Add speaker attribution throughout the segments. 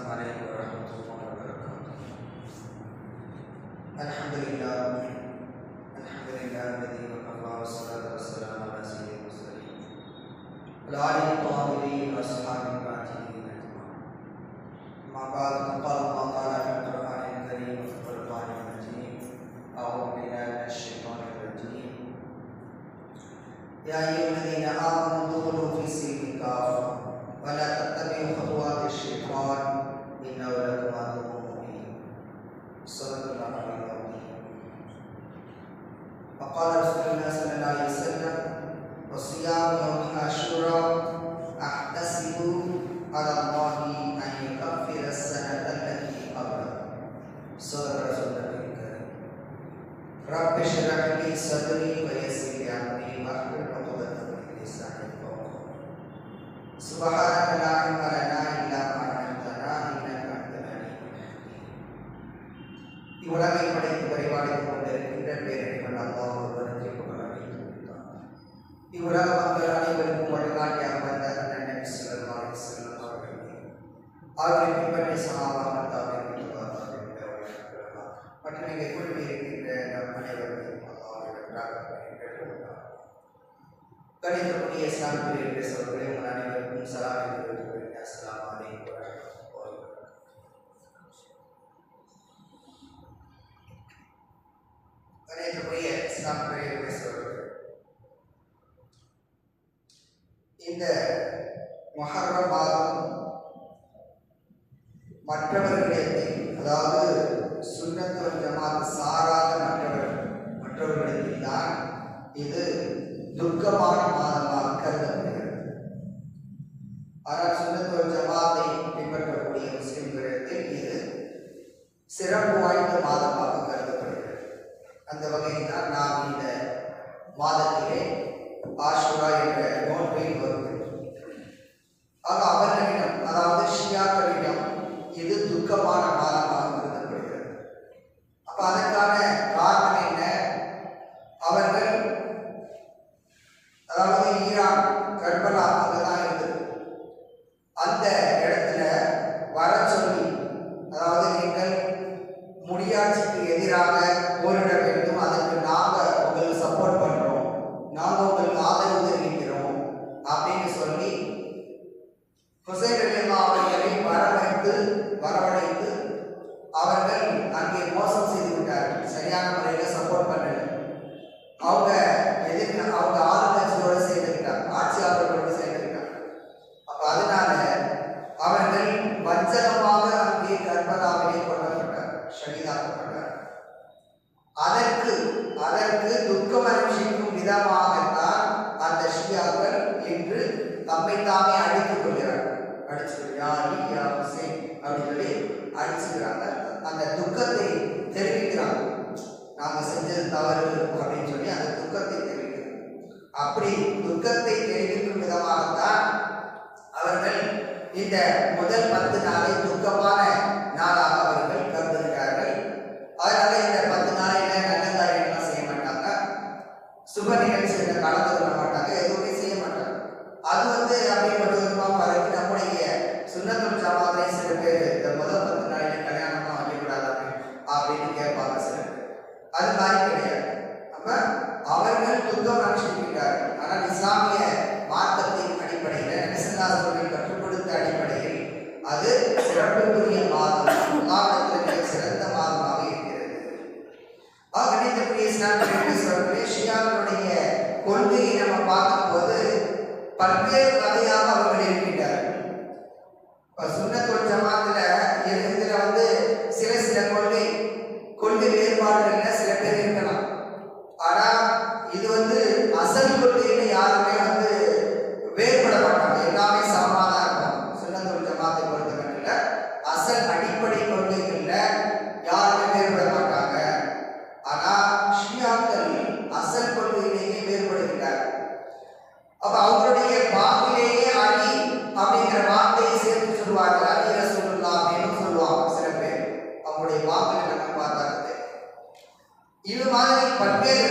Speaker 1: السلام عليكم ورحمة الله وبركاته. الحمد لله الحمد لله الذي وقف والصلاة والسلام على سيدنا المرسلين وعلى آله الطاهرين وأصحابه الباتين أجمعين. ما قال قال 我那个物业，三个月。என்று தம்மை தாமே அடித்துக் கொள்கிறார். அடிச்சுக்கிறார் அப்படின்னு சொல்லி அடிச்சுக்கிறாங்க. அந்த துக்கத்தை தெரிவிக்கிறாங்க. நாம செஞ்சது தவறு அப்படின்னு சொல்லி அந்த துக்கத்தை தெரிவிக்கிறாங்க. அப்படி துக்கத்தை தெரிவிக்கும் விதமாகத்தான் அவர்கள் இந்த முதல் பத்து நாளை துக்கமான já beberia இது மாதிரி பல்வேறு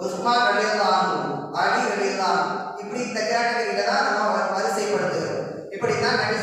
Speaker 1: உஸ்மா ரலியல்லாஹு அலி ரலியல்லாஹு இப்படி இந்த கேட்டகரியில தான் நம்ம வரிசைப்படுத்துகிறோம். இப்படி தான் நபி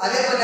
Speaker 1: Además,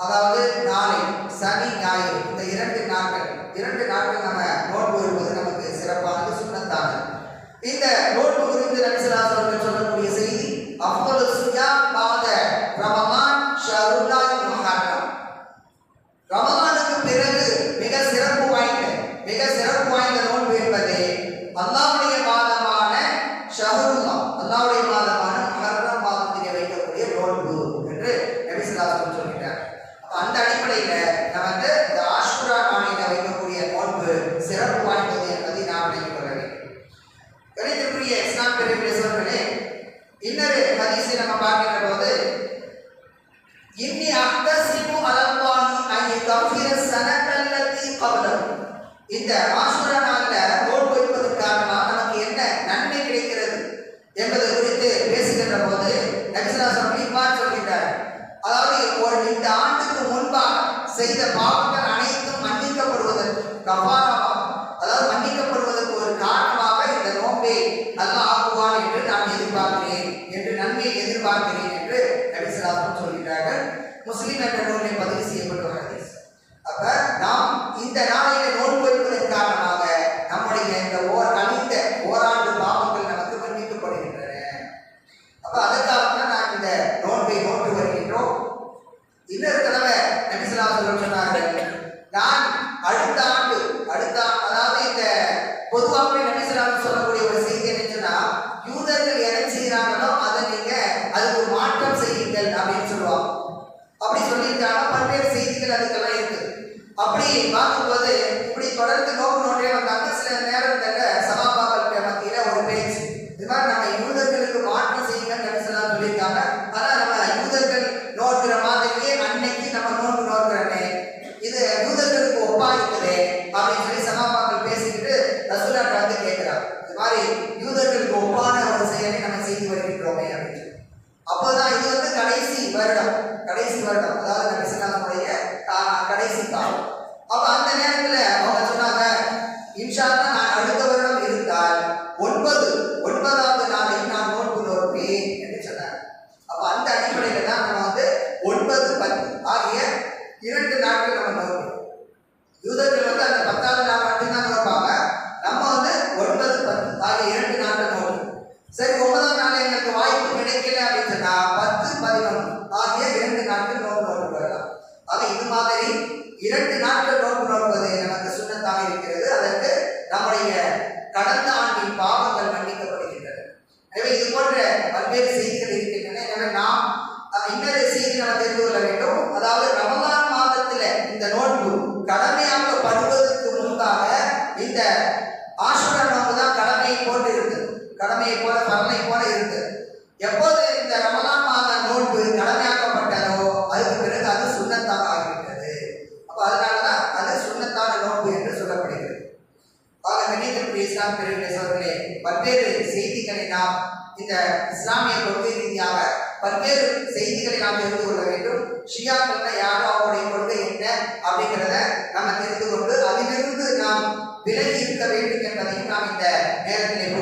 Speaker 1: அதாவது நாளை சனி ஞாயிறு இந்த இரண்டு நாட்கள் இரண்டு நாட்கள் in the last வந்து நீங்க அதுக்கு மாற்றம் செய்யுங்கள் அப்படின்னு சொல்லுவாங்க. ஆகிய இரண்டு நாட்கள் இஸ்லாம் பெருகிற பல்வேறு செய்திகளை நாம் இந்த இஸ்லாமிய கொள்கை ரீதியாக பல்வேறு செய்திகளை நாம் தெரிந்து கொள்ள வேண்டும். ஷியாக்கள்ல யாரும் அவருடைய கொள்கை என்ன அப்படிங்கிறத நாம தெரிந்து கொண்டு அதிலிருந்து நாம் விலகி இருக்க வேண்டும் என்பதையும் நாம் இந்த நேரத்தில்